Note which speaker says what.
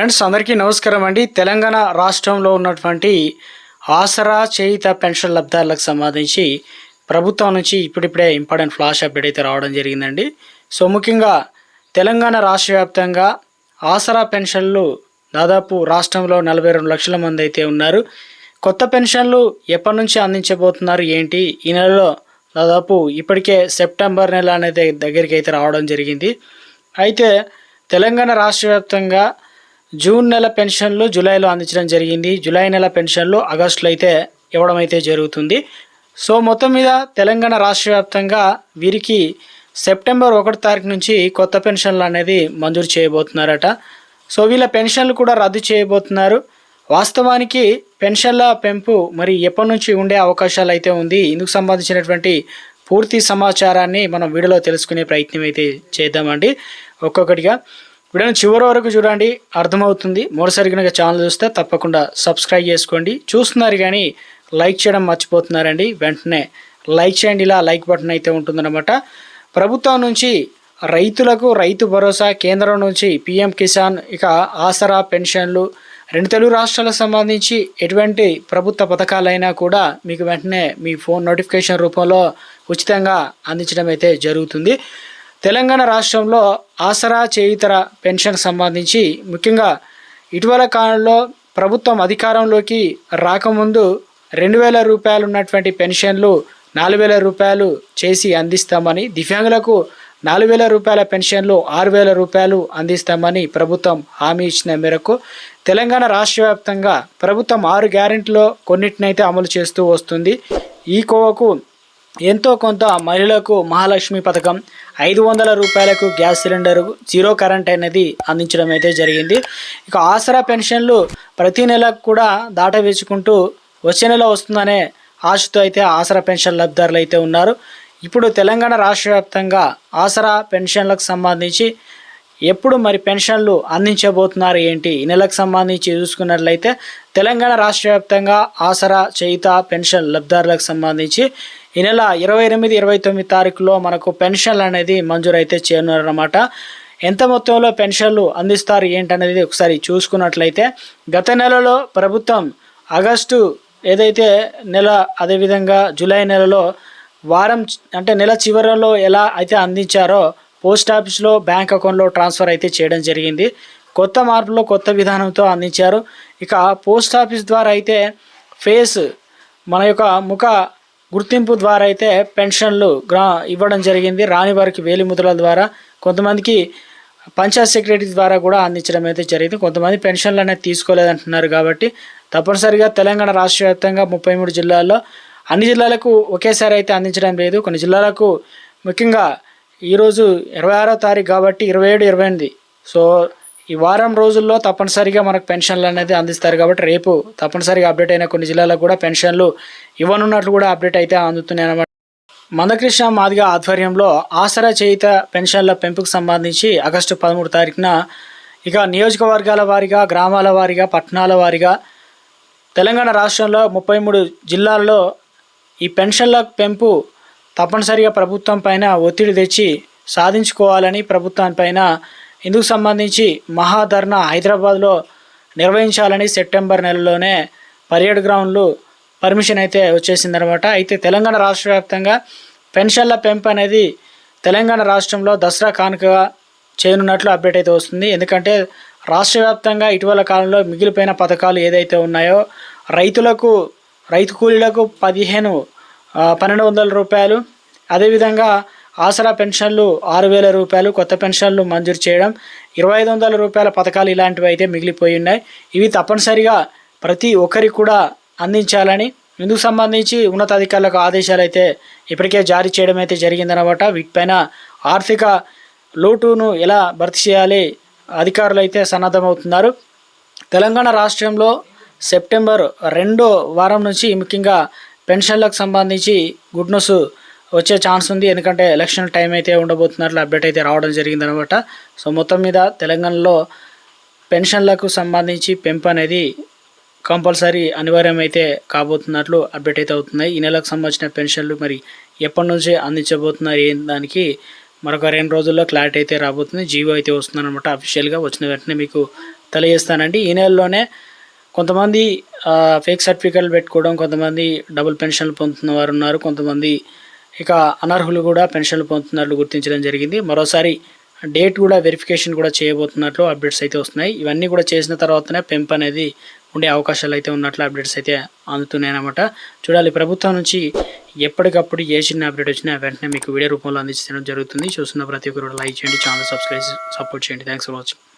Speaker 1: Friends అందరికీ నమస్కారం అండి. తెలంగాణ రాష్ట్రంలో ఉన్నటువంటి ఆసరా చేయిత పెన్షన్ లబ్ధారులకు సంబంధించి ప్రభుత్వం నుంచి ఇప్పుడిప్పుడే ఇంపార్టెంట్ ఫ్లాష్ అప్డేట్ అయితే రావడం జరిగిందండి. సో ముఖ్యంగా తెలంగాణ రాష్ట్ర వ్యాప్తంగా ఆసరా పెన్షన్లు దాదాపు రాష్ట్రంలో నలభై రెండు లక్షల మంది అయితే ఉన్నారు. కొత్త పెన్షన్లు ఎప్పటి నుంచి అందించబోతున్నారు ఏంటి? ఈ నెలలో దాదాపు ఇప్పటికే సెప్టెంబర్ నెల అనేది దగ్గరికి అయితే రావడం జరిగింది. అయితే తెలంగాణ రాష్ట్ర వ్యాప్తంగా జూన్ నెల పెన్షన్లు జూలైలో అందించడం జరిగింది. జూలై నెల పెన్షన్లు ఆగస్టులో అయితే ఇవ్వడం అయితే జరుగుతుంది. సో మొత్తం మీద తెలంగాణ రాష్ట్ర వ్యాప్తంగా వీరికి సెప్టెంబర్ ఒకటి తారీఖు నుంచి కొత్త పెన్షన్లు అనేది మంజూరు చేయబోతున్నారట. సో వీళ్ళ పెన్షన్లు కూడా రద్దు చేయబోతున్నారు. వాస్తవానికి పెన్షన్ల పెంపు మరి ఎప్పటి నుంచి ఉండే అవకాశాలు అయితే ఉంది. ఇందుకు సంబంధించినటువంటి పూర్తి సమాచారాన్ని మనం వీడియోలో తెలుసుకునే ప్రయత్నం అయితే చేద్దామండి. ఒక్కొక్కటిగా వీడియోని చివరి వరకు చూడండి అర్థమవుతుంది. మరోసారి కనుక ఛానల్ చూస్తే తప్పకుండా సబ్స్క్రైబ్ చేసుకోండి. చూస్తున్నారు కానీ లైక్ చేయడం మర్చిపోతున్నారండి. వెంటనే లైక్ చేయండి. ఇలా లైక్ బటన్ అయితే ఉంటుందన్నమాట. ప్రభుత్వం నుంచి రైతులకు రైతు భరోసా కేంద్రం నుంచి పిఎం కిసాన్ ఇక ఆసరా పెన్షన్లు. రెండు తెలుగు రాష్ట్రాలకు సంబంధించి ఎటువంటి ప్రభుత్వ పథకాలైనా కూడా మీకు వెంటనే మీ ఫోన్ నోటిఫికేషన్ రూపంలో ఉచితంగా అందించడం అయితే జరుగుతుంది. తెలంగాణ రాష్ట్రంలో ఆసరా చేయితర పెన్షన్ సంబంధించి ముఖ్యంగా ఇటీవల కాలంలో ప్రభుత్వం అధికారంలోకి రాకముందు రెండు వేల రూపాయలు ఉన్నటువంటి పెన్షన్లు నాలుగు వేల రూపాయలు చేసి అందిస్తామని దివ్యాంగులకు నాలుగు వేల రూపాయల పెన్షన్లు ఆరు వేల రూపాయలు అందిస్తామని ప్రభుత్వం హామీ ఇచ్చిన మేరకు తెలంగాణ రాష్ట్ర వ్యాప్తంగా ప్రభుత్వం ఆరు గ్యారెంటీలో కొన్నిటినైతే అమలు చేస్తూ వస్తుంది. ఈ కోవకు ఎంతో కొంత మహిళలకు మహాలక్ష్మి పథకం ఐదు వందల రూపాయలకు గ్యాస్ సిలిండర్ జీరో కరెంట్ అనేది అందించడం అయితే జరిగింది. ఇక ఆసరా పెన్షన్లు ప్రతి నెలకు కూడా దాటవేసుకుంటూ వచ్చే నెల వస్తుందనే ఆశతో అయితే ఆసరా పెన్షన్ లబ్ధిదారులు అయితే ఉన్నారు. ఇప్పుడు తెలంగాణ రాష్ట్ర వ్యాప్తంగా ఆసరా పెన్షన్లకు సంబంధించి ఎప్పుడు మరి పెన్షన్లు అందించబోతున్నారు ఏంటి? ఈ నెలకు సంబంధించి చూసుకున్నట్లయితే తెలంగాణ రాష్ట్ర వ్యాప్తంగా ఆసరా చేయుత పెన్షన్ లబ్ధిదారులకు సంబంధించి ఈ నెల ఇరవై ఎనిమిది ఇరవై తొమ్మిది తారీఖులో మనకు పెన్షన్లు అనేది మంజూరైతే చేయనున్నారన్నమాట ఎంత మొత్తంలో పెన్షన్లు అందిస్తారు ఏంటనేది ఒకసారి చూసుకున్నట్లయితే గత నెలలో ప్రభుత్వం ఆగస్టు ఏదైతే నెల అదేవిధంగా జూలై నెలలో వారం అంటే నెల చివరిలో ఎలా అయితే అందించారో పోస్ట్ ఆఫీస్లో బ్యాంక్ అకౌంట్లో ట్రాన్స్ఫర్ అయితే చేయడం జరిగింది. కొత్త మార్పులో కొత్త విధానంతో అందించారు. ఇక పోస్ట్ ఆఫీస్ ద్వారా అయితే ఫేస్ మన యొక్క ముఖ గుర్తింపు ద్వారా అయితే పెన్షన్లు గ్రా ఇవ్వడం జరిగింది. రాని వారికి వేలిముద్రల ద్వారా కొంతమందికి పంచాయత్ సెక్రటరీ ద్వారా కూడా అందించడం అయితే జరిగింది. కొంతమంది పెన్షన్లు అనేది తీసుకోలేదంటున్నారు కాబట్టి తప్పనిసరిగా తెలంగాణ రాష్ట్ర వ్యాప్తంగా ముప్పై మూడు జిల్లాల్లో అన్ని జిల్లాలకు ఒకేసారి అయితే అందించడం లేదు. కొన్ని జిల్లాలకు ముఖ్యంగా ఈరోజు ఇరవై ఆరో తారీఖు కాబట్టి ఇరవై ఏడు ఇరవై ఎనిమిది. సో ఈ వారం రోజుల్లో తప్పనిసరిగా మనకు పెన్షన్లు అనేది అందిస్తారు కాబట్టి రేపు తప్పనిసరిగా అప్డేట్ అయిన కొన్ని జిల్లాలకు కూడా పెన్షన్లు ఇవ్వనున్నట్లు కూడా అప్డేట్ అయితే అందుతున్నాయి అన్నమాట. మందకృష్ణ మాదిగ ఆధ్వర్యంలో ఆసరా చేయిత పెన్షన్ల పెంపుకు సంబంధించి ఆగస్టు పదమూడు తారీఖున ఇక నియోజకవర్గాల వారీగా గ్రామాల వారీగా పట్టణాల వారీగా తెలంగాణ రాష్ట్రంలో ముప్పై మూడు జిల్లాల్లో ఈ పెన్షన్ల పెంపు తప్పనిసరిగా ప్రభుత్వం పైన ఒత్తిడి తెచ్చి సాధించుకోవాలని ప్రభుత్వానిపైన ఇందుకు సంబంధించి మహాధర్నా హైదరాబాద్లో నిర్వహించాలని సెప్టెంబర్ నెలలోనే పరేడ్ గ్రౌండ్లు పర్మిషన్ అయితే వచ్చేసిందనమాట. అయితే తెలంగాణ రాష్ట్ర వ్యాప్తంగా పెన్షన్ల పెంపు అనేది తెలంగాణ రాష్ట్రంలో దసరా కానుకగా చేయనున్నట్లు అప్డేట్ అయితే వస్తుంది. ఎందుకంటే రాష్ట్ర వ్యాప్తంగా ఇటీవల కాలంలో మిగిలిపోయిన పథకాలు ఏదైతే ఉన్నాయో రైతులకు రైతు కూలీలకు పదిహేను పన్నెండు వందల రూపాయలు. అదేవిధంగా ఆసరా పెన్షన్లు ఆరు వేల రూపాయలు కొత్త పెన్షన్లు మంజూరు చేయడం ఇరవై ఐదు వందల రూపాయల పథకాలు ఇలాంటివి అయితే మిగిలిపోయి ఉన్నాయి. ఇవి తప్పనిసరిగా ప్రతి ఒక్కరికి కూడా అందించాలని ఇందుకు సంబంధించి ఉన్నతాధికారులకు ఆదేశాలు అయితే ఇప్పటికే జారీ చేయడం అయితే జరిగిందనమాట వీటిపైన ఆర్థిక లోటును ఎలా భర్తీ చేయాలి అధికారులు అయితే సన్నద్ధమవుతున్నారు. తెలంగాణ రాష్ట్రంలో సెప్టెంబర్ రెండో వారం నుంచి ముఖ్యంగా పెన్షన్లకు సంబంధించి గుడ్ న్యూస్ వచ్చే ఛాన్స్ ఉంది. ఎందుకంటే ఎలక్షన్ టైం అయితే ఉండబోతున్నట్లు అప్డేట్ అయితే రావడం జరిగిందనమాట సో మొత్తం మీద తెలంగాణలో పెన్షన్లకు సంబంధించి పెంపు అనేది కంపల్సరీ అనివార్యం అయితే కాబోతున్నట్లు అప్డేట్ అయితే అవుతున్నాయి. ఈ నెలకు సంబంధించిన పెన్షన్లు మరి ఎప్పటి నుంచి అందించబోతున్నారు ఏం దానికి మరొక రెండు రోజుల్లో క్లారిటీ అయితే రాబోతుంది. జీవో అయితే వస్తుంది అనమాట అఫీషియల్గా వచ్చిన వెంటనే మీకు తెలియజేస్తానండి. ఈ నెలలోనే కొంతమంది ఫేక్ సర్టిఫికెట్లు పెట్టుకోవడం కొంతమంది డబుల్ పెన్షన్లు పొందుతున్న వారు ఉన్నారు. కొంతమంది ఇక అనర్హులు కూడా పెన్షన్లు పొందుతున్నట్లు గుర్తించడం జరిగింది. మరోసారి డేట్ కూడా వెరిఫికేషన్ కూడా చేయబోతున్నట్లు అప్డేట్స్ అయితే వస్తున్నాయి. ఇవన్నీ కూడా చేసిన తర్వాతనే పెంపు అనేది ఉండే అవకాశాలు అయితే ఉన్నట్లు అప్డేట్స్ అయితే అందుతున్నాయన్నమాట చూడాలి ప్రభుత్వం నుంచి ఎప్పటికప్పుడు ఏ చిన్న అప్డేట్ వచ్చినా వెంటనే మీకు వీడియో రూపంలో అందించడం జరుగుతుంది. చూస్తున్న ప్రతి ఒక్కరు లైక్ చేయండి ఛానల్ సబ్స్క్రైబ్ సపోర్ట్ చేయండి. Thanks for watching